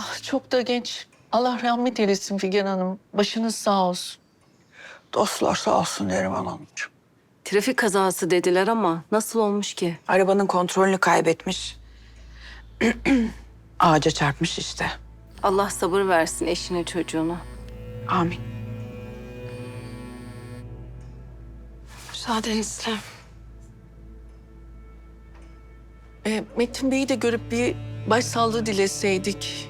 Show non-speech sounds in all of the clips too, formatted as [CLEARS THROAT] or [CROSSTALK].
Ah, çok da genç. Allah rahmet eylesin Figen Hanım. Başınız sağ olsun. Dostlar sağ olsun Neriman Hanımcığım. Trafik kazası dediler ama nasıl olmuş ki? Arabanın kontrolünü kaybetmiş. [CLEARS THROAT] Ağaca çarpmış işte. Allah sabır versin eşine çocuğuna. Amin. Müsaadenizle. E, Metin Bey'i de görüp bir başsağlığı dileseydik.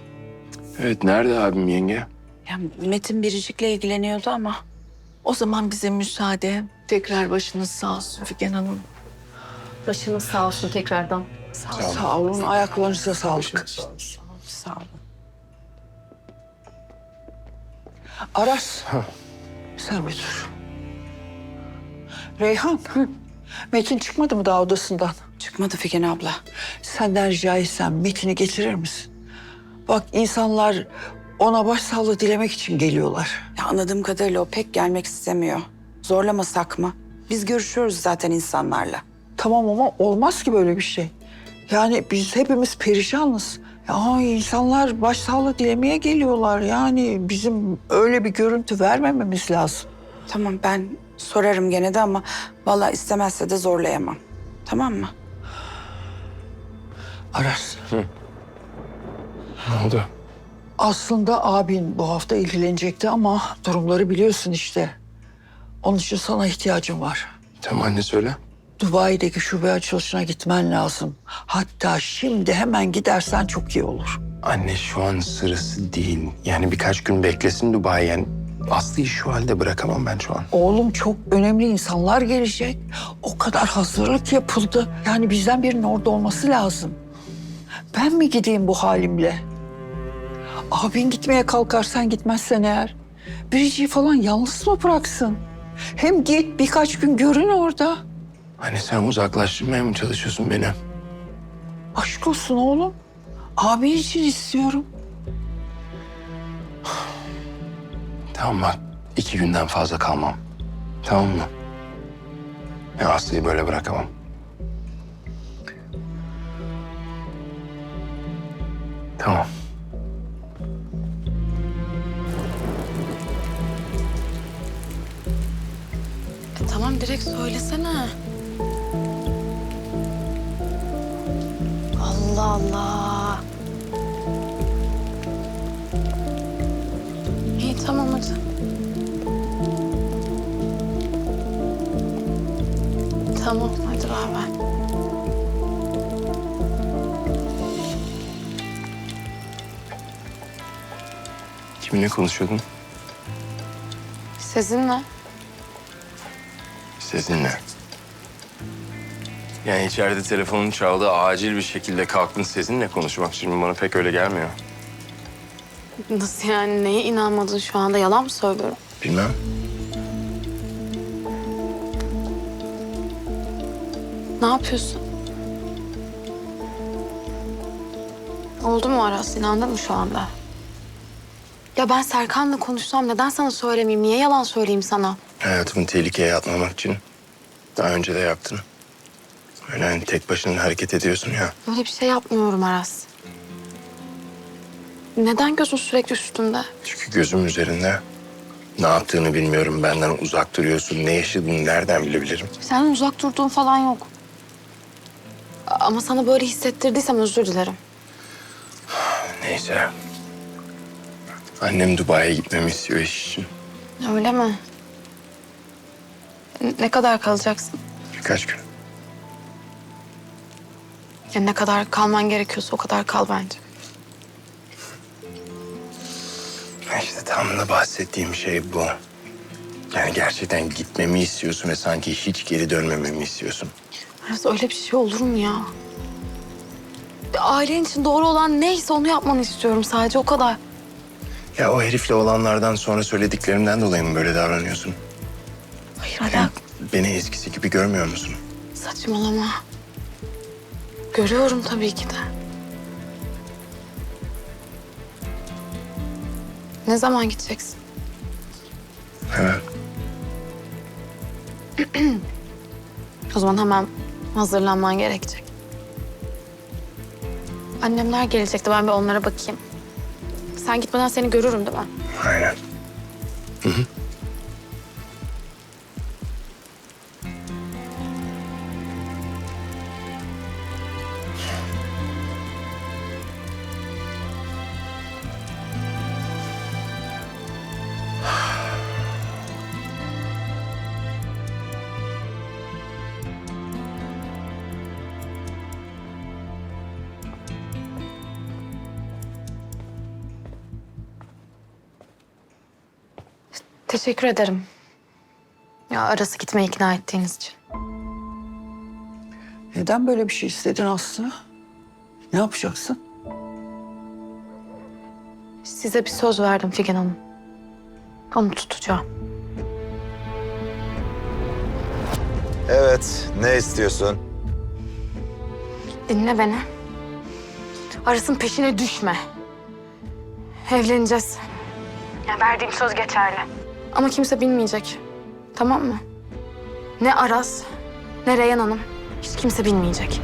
Evet nerede abim yenge? Ya Metin Biricik'le ilgileniyordu ama O zaman bize müsaade. Tekrar başınız sağ olsun Figen Hanım. Başınız sağ olsun tekrardan. Sağ olun. Ayaklarınıza sağlık. sağ olun. Aras. Sen bir dur. Reyhan. Metin çıkmadı mı daha odasından? Çıkmadı Figen abla. Senden rica etsem Metin'i getirir misin? Bak insanlar ona başsağlığı dilemek için geliyorlar. Ya anladığım kadarıyla o pek gelmek istemiyor. Zorlamasak mı? Biz görüşüyoruz zaten insanlarla. Tamam ama olmaz ki böyle bir şey. Yani biz hepimiz perişanız. Ya insanlar başsağlığı dilemeye geliyorlar. Yani bizim öyle bir görüntü vermememiz lazım. Tamam ben sorarım gene de ama vallahi istemezse de zorlayamam. Tamam mı? Aras. Ne oldu? Aslında abin bu hafta ilgilenecekti ama durumları biliyorsun işte. Onun için sana ihtiyacım var. Tamam anne söyle. Dubai'deki şube açılışına gitmen lazım. Hatta şimdi hemen gidersen çok iyi olur. Anne şu an sırası değil. Yani birkaç gün beklesin Dubai yani. Aslı'yı şu halde bırakamam ben şu an. Oğlum çok önemli insanlar gelecek. O kadar hazırlık yapıldı. Yani bizden birinin orada olması lazım. Ben mi gideyim bu halimle? Abin gitmeye kalkarsan gitmezsen eğer. Biriciyi falan yalnız mı bıraksın? Hem git birkaç gün görün orada. Anne sen uzaklaştırmaya mı çalışıyorsun beni? Aşk olsun oğlum. Abin için istiyorum. Tamam bak iki günden fazla kalmam. Tamam mı? Ya Aslı'yı böyle bırakamam. Tamam. Tamam direkt söylesene. Allah Allah. İyi tamam hadi. Tamam hadi bay bay. Kiminle konuşuyordun? Sizinle. Sizinle. Yani içeride telefonun çaldı, acil bir şekilde kalktın sizinle konuşmak şimdi bana pek öyle gelmiyor. Nasıl yani neye inanmadın şu anda yalan mı söylüyorum? Bilmem. Ne yapıyorsun? Oldu mu Aras? İnandın mı şu anda? Ya ben Serkan'la konuşsam neden sana söylemeyeyim? Niye yalan söyleyeyim sana? Hayatımı tehlikeye atmamak için daha önce de yaptın. Öyle hani tek başına hareket ediyorsun ya. Öyle bir şey yapmıyorum Aras. Neden gözün sürekli üstümde? Çünkü gözüm üzerinde. Ne yaptığını bilmiyorum. Benden uzak duruyorsun. Ne yaşadığını nereden bilebilirim? Senden uzak durduğun falan yok. Ama sana böyle hissettirdiysem özür dilerim. Neyse. Annem Dubai'ye gitmemi istiyor iş için. Öyle mi? Ne kadar kalacaksın? Birkaç gün. Ya ne kadar kalman gerekiyorsa o kadar kal bence. İşte tam da bahsettiğim şey bu. Yani gerçekten gitmemi istiyorsun ve sanki hiç geri dönmememi istiyorsun. Aras öyle bir şey olur mu ya? Ailen için doğru olan neyse onu yapmanı istiyorum sadece o kadar. Ya o herifle olanlardan sonra söylediklerimden dolayı mı böyle davranıyorsun? Alak. Beni eskisi gibi görmüyor musun? Saçmalama. Görüyorum tabii ki de. Ne zaman gideceksin? Evet. [CLEARS THROAT] O zaman hemen hazırlanman gerekecek. Annemler gelecekti. Ben bir onlara bakayım. Sen gitmeden seni görürüm değil mi? Aynen. Teşekkür ederim. Ya arası gitmeye ikna ettiğiniz için. Neden böyle bir şey istedin Aslı? Ne yapacaksın? Size bir söz verdim Figen Hanım. Onu tutacağım. Evet, ne istiyorsun? Dinle beni. Aras'ın peşine düşme. Evleneceğiz. Ya verdiğim söz geçerli. Ama kimse bilmeyecek. Tamam mı? Ne Aras, ne Reyhan Hanım. Hiç kimse bilmeyecek.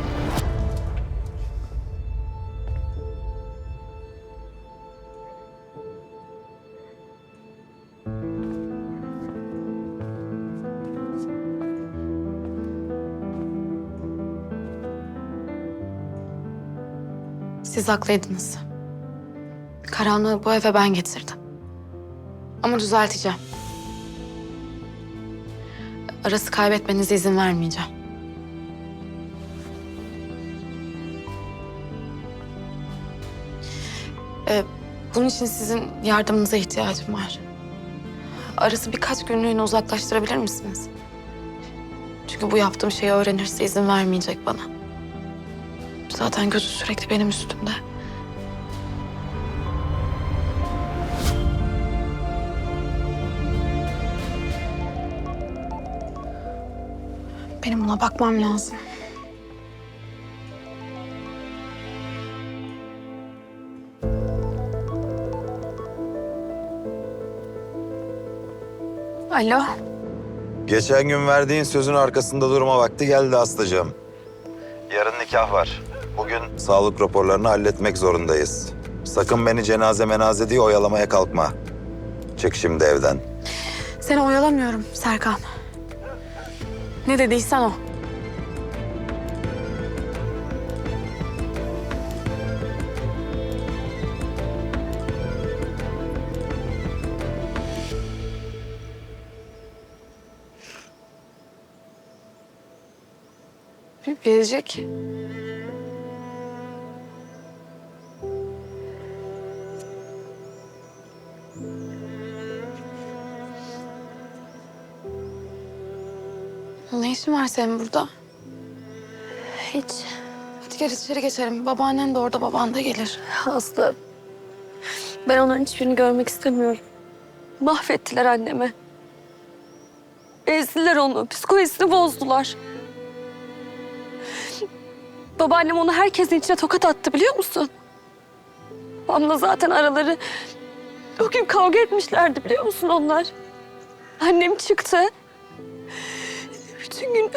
Siz haklıydınız. Karanlığı bu eve ben getirdim. Ama düzelteceğim. Arası kaybetmenize izin vermeyeceğim. Ee, bunun için sizin yardımınıza ihtiyacım var. Arası birkaç günlüğüne uzaklaştırabilir misiniz? Çünkü bu yaptığım şeyi öğrenirse izin vermeyecek bana. Zaten gözü sürekli benim üstümde. Benim buna bakmam lazım. Alo. Geçen gün verdiğin sözün arkasında durma vakti geldi Aslı'cığım. Yarın nikah var. Bugün sağlık raporlarını halletmek zorundayız. Sakın beni cenaze menaze diye oyalamaya kalkma. Çık şimdi evden. Seni oyalamıyorum Serkan. Ne dediysen o. Verecek. İşin var senin burada? Hiç. Hadi gel içeri geçelim. Babaannen de orada, baban da gelir. Aslı. Ben onların hiçbirini görmek istemiyorum. Mahvettiler annemi. Ezdiler onu. Psikolojisini bozdular. Babaannem onu herkesin içine tokat attı biliyor musun? Babamla zaten araları... O gün kavga etmişlerdi biliyor musun onlar? Annem çıktı. Bütün gün,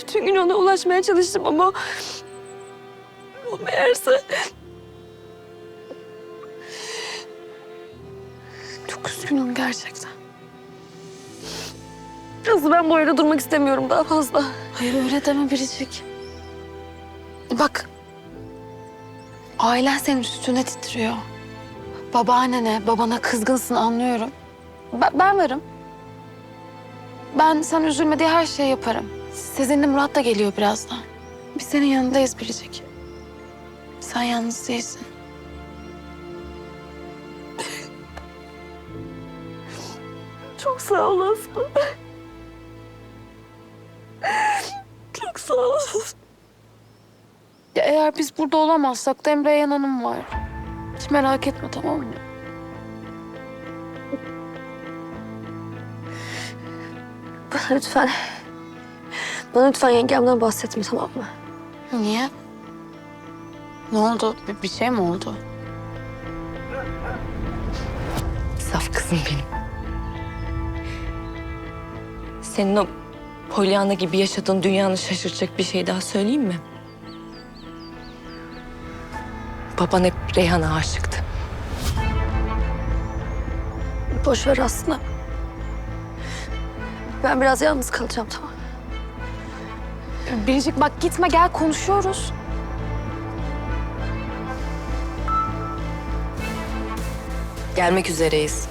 bütün gün ona ulaşmaya çalıştım ama... O meğerse Çok üzgünüm gerçekten. Aslı ben bu evde durmak istemiyorum daha fazla. Hayır öyle deme Biricik. Bak. Ailen senin üstüne titriyor. Babaannene, babana kızgınsın anlıyorum. Ben, ben varım. Ben sen üzülme diye her şeyi yaparım. Sezin'le Murat da geliyor birazdan. Biz senin yanındayız Biricik. Sen yalnız değilsin. [LAUGHS] Çok sağ ol Aslı. Çok sağ ol. Ya eğer biz burada olamazsak da Emre Hanım var. Hiç merak etme tamam mı? Lütfen... Bana lütfen yengemden bahsetme tamam mı? Niye? Ne oldu? Bir, bir şey mi oldu? Saf kızım benim. Senin o Pollyanna gibi yaşadığın dünyanı şaşırtacak bir şey daha söyleyeyim mi? Baban hep Reyhan'a aşıktı. Boş ver Aslı. Ben biraz yalnız kalacağım tamam. Biricik bak gitme gel konuşuyoruz. Gelmek üzereyiz.